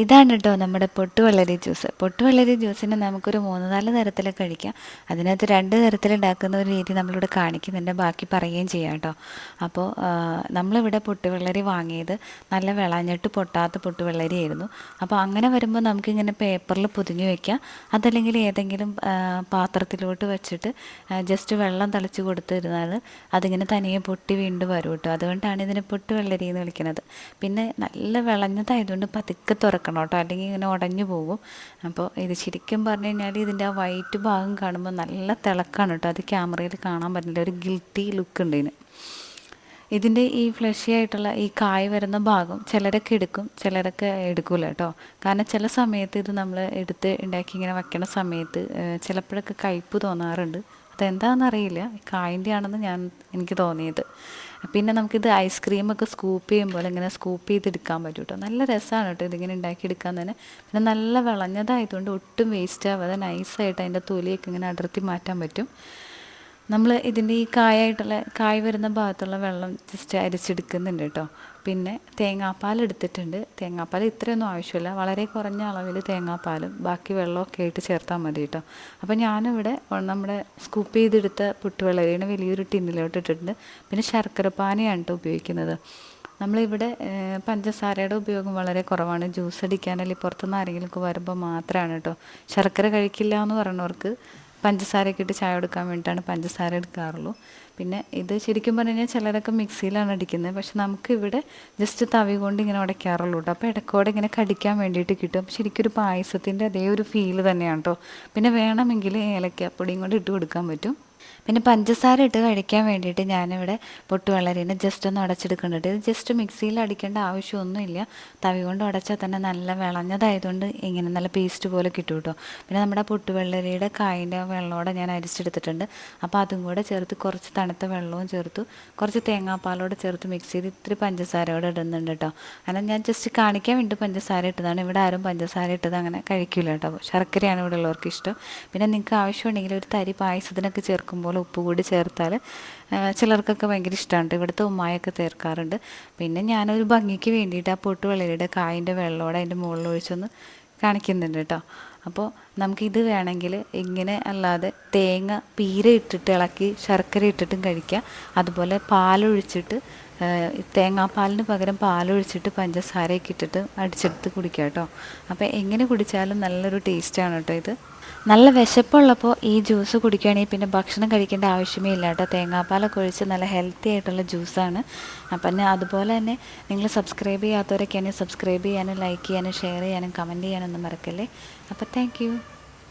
ഇതാണ് കേട്ടോ നമ്മുടെ പൊട്ടുവെള്ളരി ജ്യൂസ്. പൊട്ടുവെള്ളരി ജ്യൂസിനെ നമുക്കൊരു മൂന്ന് നാല് തരത്തിൽ കഴിക്കാം. അതിനകത്ത് രണ്ട് തരത്തിൽ ഉണ്ടാക്കുന്ന ഒരു രീതി നമ്മളിവിടെ കാണിക്കുന്നുണ്ട്. ബാക്കി പറയുകയും ചെയ്യാം കേട്ടോ അപ്പോൾ നമ്മളിവിടെ പൊട്ടുവെള്ളരി വാങ്ങിയത് നല്ല വിളഞ്ഞിട്ട് പൊട്ടാത്ത പൊട്ടുവെള്ളരി ആയിരുന്നു. അപ്പോൾ അങ്ങനെ വരുമ്പോൾ നമുക്കിങ്ങനെ പേപ്പറിൽ പൊതിഞ്ഞു വയ്ക്കാം അതല്ലെങ്കിൽ ഏതെങ്കിലും പാത്രത്തിലോട്ട് വെച്ചിട്ട് ജസ്റ്റ് വെള്ളം തളിച്ച് കൊടുത്തിരുന്നാൽ അതിങ്ങനെ തനിയെ പൊട്ടി വീണ്ടും വരും കേട്ടോ. അതുകൊണ്ടാണ് ഇതിനെ പൊട്ടുവെള്ളരി എന്ന് വിളിക്കുന്നത്. പിന്നെ നല്ല വിളഞ്ഞതായതുകൊണ്ട് പതുക്കെ തുറക്കും. വെക്കണം കേട്ടോ. അല്ലെങ്കിൽ ഇങ്ങനെ ഉടഞ്ഞു പോകും. അപ്പോൾ ഇത് ശരിക്കും പറഞ്ഞു കഴിഞ്ഞാൽ ഇതിന്റെ ആ വൈറ്റ് ഭാഗം കാണുമ്പോൾ നല്ല തിളക്കാണ് കേട്ടോ. അത് ക്യാമറയിൽ കാണാൻ പറ്റില്ല. ഒരു ഗിൽറ്റി ലുക്ക് ഉണ്ട് ഇതിന്. ഇതിന്റെ ഈ ഫ്ലഷി ആയിട്ടുള്ള ഈ കായ് വരുന്ന ഭാഗം ചിലരൊക്കെ എടുക്കും ചിലരൊക്കെ എടുക്കില്ല കേട്ടോ. കാരണം ചില സമയത്ത് ഇത് നമ്മൾ എടുത്ത് ഉണ്ടാക്കി ഇങ്ങനെ വെക്കണ സമയത്ത് ചിലപ്പോഴൊക്കെ കയ്പ്പ് തോന്നാറുണ്ട്. അതെന്താണെന്നറിയില്ല. കായിന്റെ ആണെന്ന് ഞാൻ എനിക്ക് തോന്നിയത്. പിന്നെ നമുക്കിത് ഐസ്ക്രീമൊക്കെ സ്കൂപ്പ് ചെയ്യുമ്പോൾ ഇങ്ങനെ സ്കൂപ്പ് ചെയ്തെടുക്കാൻ പറ്റും കേട്ടോ നല്ല രസമാണ് കേട്ടോ ഇതിങ്ങനെ ഉണ്ടാക്കിയെടുക്കാൻ തന്നെ. പിന്നെ നല്ല വിളഞ്ഞതായതുകൊണ്ട് ഒട്ടും വേസ്റ്റ് ആവാതെ നൈസായിട്ട് അതിന്റെ തൊലിയൊക്കെ ഇങ്ങനെ അടർത്തി മാറ്റാൻ പറ്റും. നമ്മൾ ഇതിന്റെ ഈ കായായിട്ടുള്ള കായ് വരുന്ന ഭാഗത്തുള്ള വെള്ളം ജസ്റ്റ് അരിച്ചെടുക്കുന്നുണ്ട് കേട്ടോ പിന്നെ തേങ്ങാപ്പാൽ എടുത്തിട്ടുണ്ട്. തേങ്ങാപ്പാൽ ഇത്രയൊന്നും ആവശ്യമില്ല. വളരെ കുറഞ്ഞ അളവിൽ തേങ്ങാപ്പാലും ബാക്കി വെള്ളമൊക്കെ ആയിട്ട് ചേർത്താൽ മതി കേട്ടോ അപ്പോൾ ഞാനിവിടെ നമ്മുടെ സ്കൂപ്പ് ചെയ്തെടുത്ത പുട്ടുവെള്ളരിയാണ് വലിയൊരു ടിന്നിലോട്ട് ഇട്ടിട്ടുണ്ട്. പിന്നെ ശർക്കര പാനിയാണ് കേട്ടോ ഉപയോഗിക്കുന്നത്. നമ്മളിവിടെ പഞ്ചസാരയുടെ ഉപയോഗം വളരെ കുറവാണ്. ജ്യൂസ് അടിക്കാൻ അല്ലെങ്കിൽ പുറത്തുനിന്ന് ആരെങ്കിലും വരുമ്പോൾ മാത്രമാണ് കേട്ടോ ശർക്കര കഴിക്കില്ല എന്ന് പറഞ്ഞവർക്ക് പഞ്ചസാരയൊക്കെ ഇട്ട് ചായ കൊടുക്കാൻ വേണ്ടിയിട്ടാണ് പഞ്ചസാര എടുക്കാറുള്ളൂ. പിന്നെ ഇത് ശരിക്കും പറഞ്ഞു കഴിഞ്ഞാൽ ചിലരൊക്കെ മിക്സിയിലാണ് അടിക്കുന്നത്. പക്ഷെ നമുക്ക് ഇവിടെ ജസ്റ്റ് തവി കൊണ്ട് ഇങ്ങനെ ഉടയ്ക്കാറുള്ളൂ കേട്ടോ അപ്പോൾ ഇടയ്ക്കോടെ ഇങ്ങനെ കടിക്കാൻ വേണ്ടിയിട്ട് കിട്ടും. ശരിക്കും ഒരു പായസത്തിന്റെ അതേ ഒരു ഫീൽ തന്നെയാണ് കേട്ടോ പിന്നെ വേണമെങ്കിൽ ഏലക്കാപ്പൊടിയും കൊണ്ട് ഇട്ട് കൊടുക്കാൻ പറ്റും. പിന്നെ പഞ്ചസാര ഇട്ട് കഴിക്കാൻ വേണ്ടിയിട്ട് ഞാനിവിടെ പൊട്ടുവളരീനെ ജസ്റ്റ് ഒന്ന് ഉടച്ചെടുക്കുന്നുണ്ട് ഇത് ജസ്റ്റ് മിക്സിയിൽ അടിക്കേണ്ട ആവശ്യമൊന്നുമില്ല. തവി കൊണ്ട് ഉടച്ചാൽ തന്നെ നല്ല വിളഞ്ഞതായതുകൊണ്ട് ഇങ്ങനെ നല്ല പേസ്റ്റ് പോലെ കിട്ടും കേട്ടോ പിന്നെ നമ്മുടെ പൊട്ടുവെള്ളരിയുടെ കായിന്റെ വെള്ളമോടെ ഞാൻ അരിച്ചെടുത്തിട്ടുണ്ട്. അപ്പോൾ അതും കൂടെ ചേർത്ത് കുറച്ച് തണുത്ത വെള്ളവും ചേർത്തു. കുറച്ച് തേങ്ങാപ്പാലോടെ ചേർത്ത് മിക്സ് ചെയ്ത് ഇത്തിരി പഞ്ചസാരയോടെ ഇടുന്നുണ്ട് കേട്ടോ അങ്ങനെ ഞാൻ ജസ്റ്റ് കാണിക്കാൻ വേണ്ടി പഞ്ചസാര ഇട്ടതാണ്. ഇവിടെ ആരും പഞ്ചസാര ഇട്ടത് അങ്ങനെ കഴിക്കില്ല കേട്ടോ ശർക്കരയാണ് ഇവിടെ ഉള്ളവർക്ക് ഇഷ്ടം. പിന്നെ നിങ്ങൾക്ക് ആവശ്യമുണ്ടെങ്കിൽ ഒരു തരി പായസത്തിനൊക്കെ ചേർക്കുമ്പോൾ പോലെ ഉപ്പ് കൂടി ചേർത്താൽ ചിലർക്കൊക്കെ ഭയങ്കര ഇഷ്ടമാണ് ഇവിടുത്തെ ഉമ്മായൊക്കെ ചേർക്കാറുണ്ട്. പിന്നെ ഞാനൊരു ഭംഗിക്ക് വേണ്ടിയിട്ട് ആ പൊട്ട് വെള്ളരിയുടെ കായിന്റെ വെള്ളമോടെ അതിന്റെ മുകളിൽ ഒഴിച്ചൊന്ന് കാണിക്കുന്നുണ്ട് കേട്ടോ അപ്പോൾ നമുക്കിത് വേണമെങ്കിൽ ഇങ്ങനെ അല്ലാതെ തേങ്ങ പീര ഇട്ടിട്ട് ഇളക്കി ശർക്കര ഇട്ടിട്ടും കഴിക്കാം. അതുപോലെ പാലൊഴിച്ചിട്ട് തേങ്ങാപ്പാലിന് പകരം പാലൊഴിച്ചിട്ട് പഞ്ചസാരയൊക്കെ ഇട്ടിട്ട് അടിച്ചെടുത്ത് കുടിക്കാം കേട്ടോ അപ്പോൾ എങ്ങനെ കുടിച്ചാലും നല്ലൊരു ടേസ്റ്റാണ് കേട്ടോ ഇത്. നല്ല വിശപ്പുള്ളപ്പോൾ ഈ ജ്യൂസ് കുടിക്കുകയാണെങ്കിൽ പിന്നെ ഭക്ഷണം കഴിക്കേണ്ട ആവശ്യമേ ഇല്ല കേട്ടോ. തേങ്ങാപ്പാലൊക്കെ ഒഴിച്ച് നല്ല ഹെൽത്തി ആയിട്ടുള്ള ജ്യൂസാണ്. അപ്പം അതുപോലെ തന്നെ നിങ്ങൾ സബ്സ്ക്രൈബ് ചെയ്യാത്തവരൊക്കെയാണെങ്കിൽ സബ്സ്ക്രൈബ് ചെയ്യാനും ലൈക്ക് ചെയ്യാനും ഷെയർ ചെയ്യാനും കമന്റ് ചെയ്യാനൊന്നും മറക്കല്ലേ. അപ്പോൾ താങ്ക്